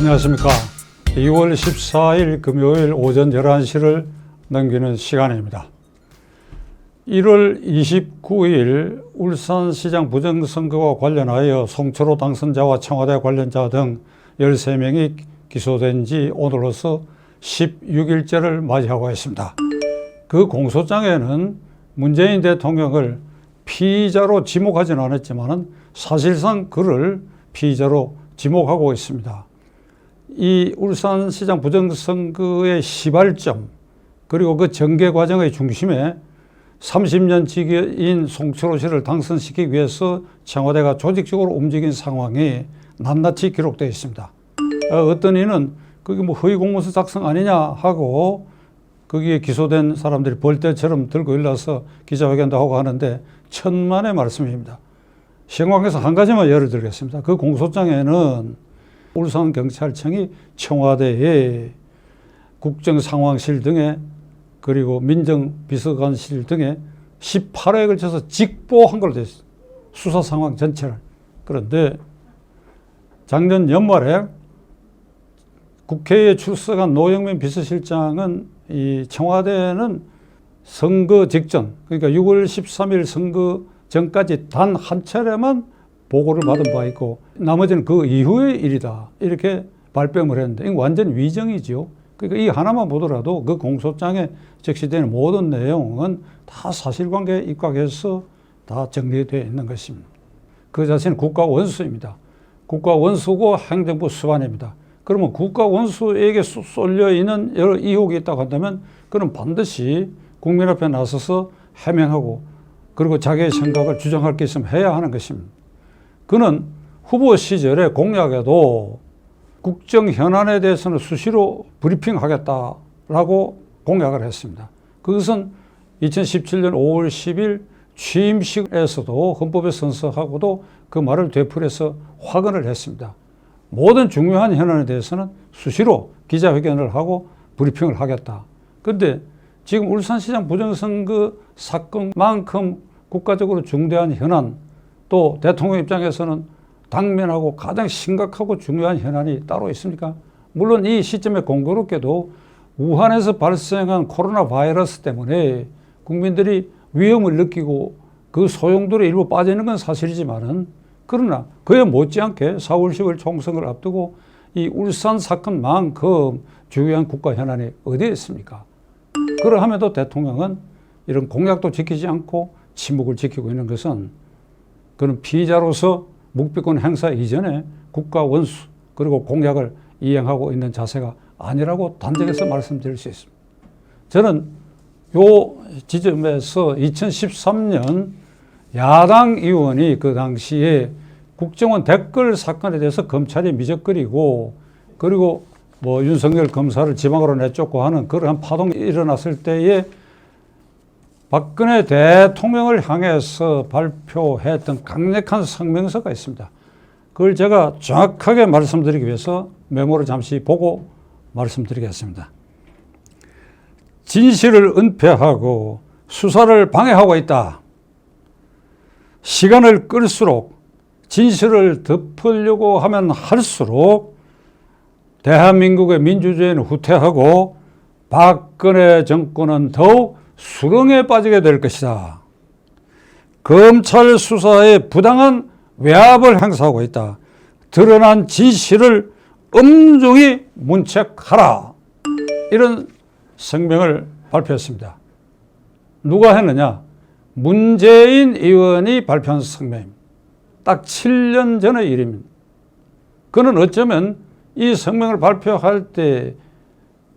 안녕하십니까. 2월 14일 금요일 오전 11시를 넘기는 시간입니다. 1월 29일 울산시장 부정선거와 관련하여 송철호 당선자와 청와대 관련자 등 13명이 기소된 지 오늘로서 16일째를 맞이하고 있습니다. 그 공소장에는 문재인 대통령을 피의자로 지목하지는 않았지만 사실상 그를 피의자로 지목하고 있습니다. 이 울산시장 부정선거의 시발점 그리고 그 전개 과정의 중심에 30년 지기인 송철호 씨를 당선시키기 위해서 청와대가 조직적으로 움직인 상황이 낱낱이 기록되어 있습니다. 어, 어떤 이는 그게 뭐 허위 공문서 작성 아니냐 하고 거기에 기소된 사람들이 벌떼처럼 들고 일러서 기자회견도 하고 하는데 천만의 말씀입니다. 시행관계에서 한 가지만 예를 들겠습니다. 그 공소장에는 울산경찰청이 청와대에 국정상황실 등에 그리고 민정비서관실 등에 18회에 걸쳐서 직보한 걸로 있어요. 수사 상황 전체를. 그런데 작년 연말에 국회에 출석한 노영민 비서실장은 이 청와대는 선거 직전, 그러니까 6월 13일 선거 전까지 단 한 차례만 보고를 받은 바 있고 나머지는 그 이후의 일이다. 이렇게 발뺌을 했는데 이건 완전 위정이지요. 그러니까 이 하나만 보더라도 그 공소장에 적시되는 모든 내용은 다 사실관계에 입각해서 다 정리되어 있는 것입니다. 그 자체는 국가 원수입니다. 국가 원수고 행정부 수반입니다. 그러면 국가 원수에게 쏠려 있는 여러 의혹이 있다고 한다면 그럼 반드시 국민 앞에 나서서 해명하고 그리고 자기의 생각을 주장할 게 있으면 해야 하는 것입니다. 그는 후보 시절에 공약에도 국정 현안에 대해서는 수시로 브리핑하겠다라고 공약을 했습니다. 그것은 2017년 5월 10일 취임식에서도 헌법에 선서하고도 그 말을 되풀이해서 확언을 했습니다. 모든 중요한 현안에 대해서는 수시로 기자회견을 하고 브리핑을 하겠다. 그런데 지금 울산시장 부정선거 사건만큼 국가적으로 중대한 현안 또 대통령 입장에서는 당면하고 가장 심각하고 중요한 현안이 따로 있습니까? 물론 이 시점에 공교롭게도 우한에서 발생한 코로나 바이러스 때문에 국민들이 위험을 느끼고 그 소용돌이 일부 빠지는 건 사실이지만은 그러나 그에 못지않게 4월 10일 총선을 앞두고 이 울산 사건만큼 중요한 국가 현안이 어디에 있습니까? 그러함에도 대통령은 이런 공약도 지키지 않고 침묵을 지키고 있는 것은 그는 피의자로서 묵비권 행사 이전에 국가 원수 그리고 공약을 이행하고 있는 자세가 아니라고 단정해서 말씀드릴 수 있습니다. 저는 요 지점에서 2013년 야당 의원이 그 당시에 국정원 댓글 사건에 대해서 검찰이 미적거리고 그리고 뭐 윤석열 검사를 지방으로 내쫓고 하는 그러한 파동이 일어났을 때에 박근혜 대통령을 향해서 발표했던 강력한 성명서가 있습니다. 그걸 제가 정확하게 말씀드리기 위해서 메모를 잠시 보고 말씀드리겠습니다. 진실을 은폐하고 수사를 방해하고 있다. 시간을 끌수록 진실을 덮으려고 하면 할수록 대한민국의 민주주의는 후퇴하고 박근혜 정권은 더욱 수렁에 빠지게 될 것이다. 검찰 수사에 부당한 외압을 행사하고 있다. 드러난 진실을 엄중히 문책하라. 이런 성명을 발표했습니다. 누가 했느냐? 문재인 의원이 발표한 성명입니다. 딱 7년 전의 일입니다. 그는 어쩌면 이 성명을 발표할 때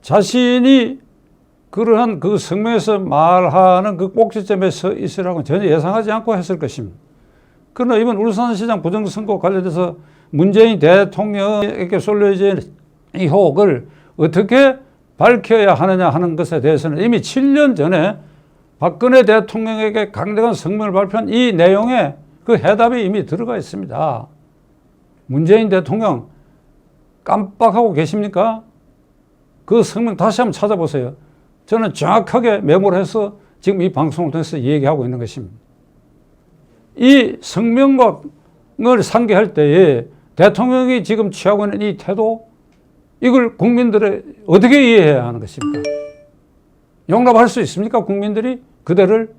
자신이 그러한 그 성명에서 말하는 그 꼭지점에 서 있으라고 전혀 예상하지 않고 했을 것입니다. 그러나 이번 울산시장 부정선거 관련해서 문재인 대통령에게 쏠려진 의혹을 어떻게 밝혀야 하느냐 하는 것에 대해서는 이미 7년 전에 박근혜 대통령에게 강력한 성명을 발표한 이 내용에 그 해답이 이미 들어가 있습니다. 문재인 대통령 깜빡하고 계십니까? 그 성명 다시 한번 찾아보세요. 저는 정확하게 메모를 해서 지금 이 방송을 통해서 얘기하고 있는 것입니다. 이 성명을 상기할 때에 대통령이 지금 취하고 있는 이 태도 이걸 국민들의 어떻게 이해해야 하는 것입니까? 용납할 수 있습니까? 국민들이 그대를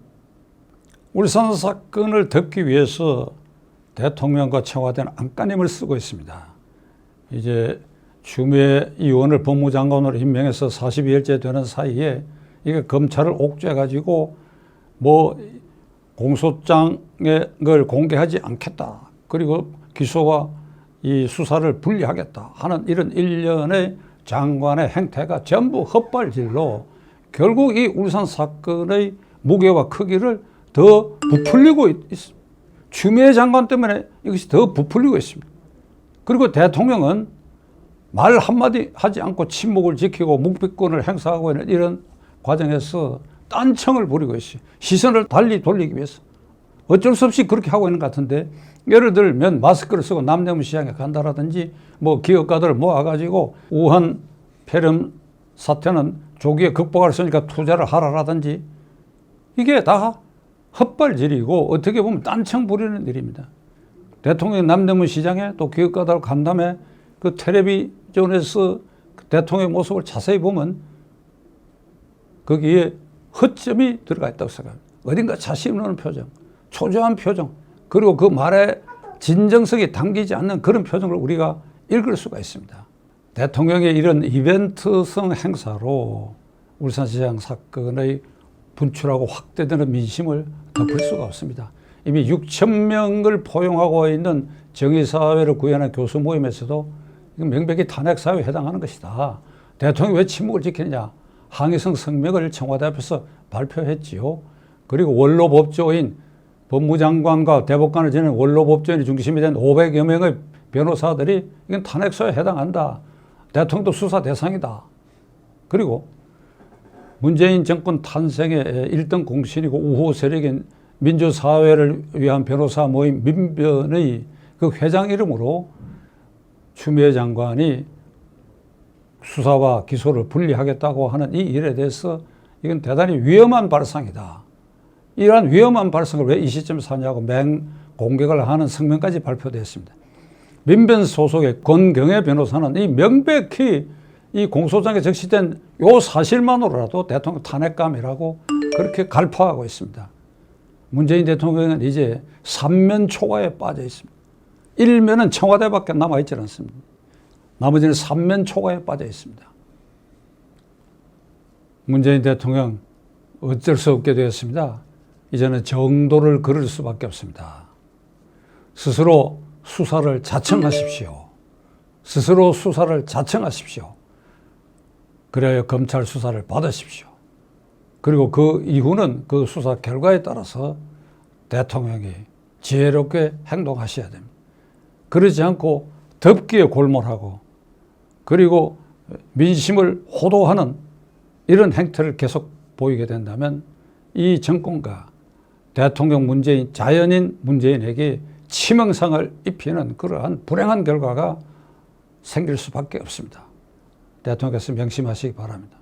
울산 사건을 덮기 위해서 대통령과 청와대는 안간힘을 쓰고 있습니다. 이제 추미애 의원을 법무장관으로 임명해서 42일째 되는 사이에 이게 검찰을 옥죄 가지고 뭐 공소장을 공개하지 않겠다. 그리고 기소와 이 수사를 분리하겠다 하는 이런 일련의 장관의 행태가 전부 헛발질로 결국 이 울산 사건의 무게와 크기를 더 부풀리고 있, 있습니다. 추미애 장관 때문에 이것이 더 부풀리고 있습니다. 그리고 대통령은 말 한마디 하지 않고 침묵을 지키고 묵비권을 행사하고 있는 이런 과정에서 딴청을 부리고 있어요. 시선을 달리 돌리기 위해서. 어쩔 수 없이 그렇게 하고 있는 것 같은데 예를 들면 마스크를 쓰고 남대문 시장에 간다라든지 뭐 기업가들을 모아가지고 우한 폐렴 사태는 조기에 극복할 수 있으니까 투자를 하라라든지 이게 다 헛발질이고 어떻게 보면 딴청 부리는 일입니다. 대통령이 남대문 시장에 또 기업가들 간담회 그 텔레비 그 대통령의 모습을 자세히 보면 거기에 허점이 들어가 있다고 생각합니다. 어딘가 자신 없는 표정, 초조한 표정, 그리고 그 말에 진정성이 담기지 않는 그런 표정을 우리가 읽을 수가 있습니다. 대통령의 이런 이벤트성 행사로 울산시장 사건의 분출하고 확대되는 민심을 덮을 수가 없습니다. 이미 6천 명을 포용하고 있는 정의사회를 구현한 교수 모임에서도 이건 명백히 탄핵사회에 해당하는 것이다. 대통령이 왜 침묵을 지키느냐. 항의성 성명을 청와대 앞에서 발표했지요. 그리고 원로 법조인 법무장관과 대법관을 지낸 원로 법조인이 중심이 된 500여 명의 변호사들이 이건 탄핵사회에 해당한다. 대통령도 수사 대상이다. 그리고 문재인 정권 탄생의 1등 공신이고 우호 세력인 민주사회를 위한 변호사 모임 민변의 그 회장 이름으로 추미애 장관이 수사와 기소를 분리하겠다고 하는 이 일에 대해서 이건 대단히 위험한 발상이다. 이러한 위험한 발상을 왜 이 시점에 하냐고 맹 공격을 하는 성명까지 발표됐습니다. 민변 소속의 권경혜 변호사는 이 명백히 이 공소장에 적시된 요 사실만으로라도 대통령 탄핵감이라고 그렇게 갈파하고 있습니다. 문재인 대통령은 이제 삼면 초과에 빠져 있습니다. 일면은 청와대밖에 남아 있지 않습니다. 나머지는 삼면 초과에 빠져 있습니다. 문재인 대통령 어쩔 수 없게 되었습니다. 이제는 정도를 걸을 수밖에 없습니다. 스스로 수사를 자청하십시오. 스스로 수사를 자청하십시오. 그래야 검찰 수사를 받으십시오. 그리고 그 이후는 그 수사 결과에 따라서 대통령이 지혜롭게 행동하셔야 됩니다. 그러지 않고 덮기에 골몰하고 그리고 민심을 호도하는 이런 행태를 계속 보이게 된다면 이 정권과 대통령 문재인, 자연인 문재인에게 치명상을 입히는 그러한 불행한 결과가 생길 수밖에 없습니다. 대통령께서 명심하시기 바랍니다.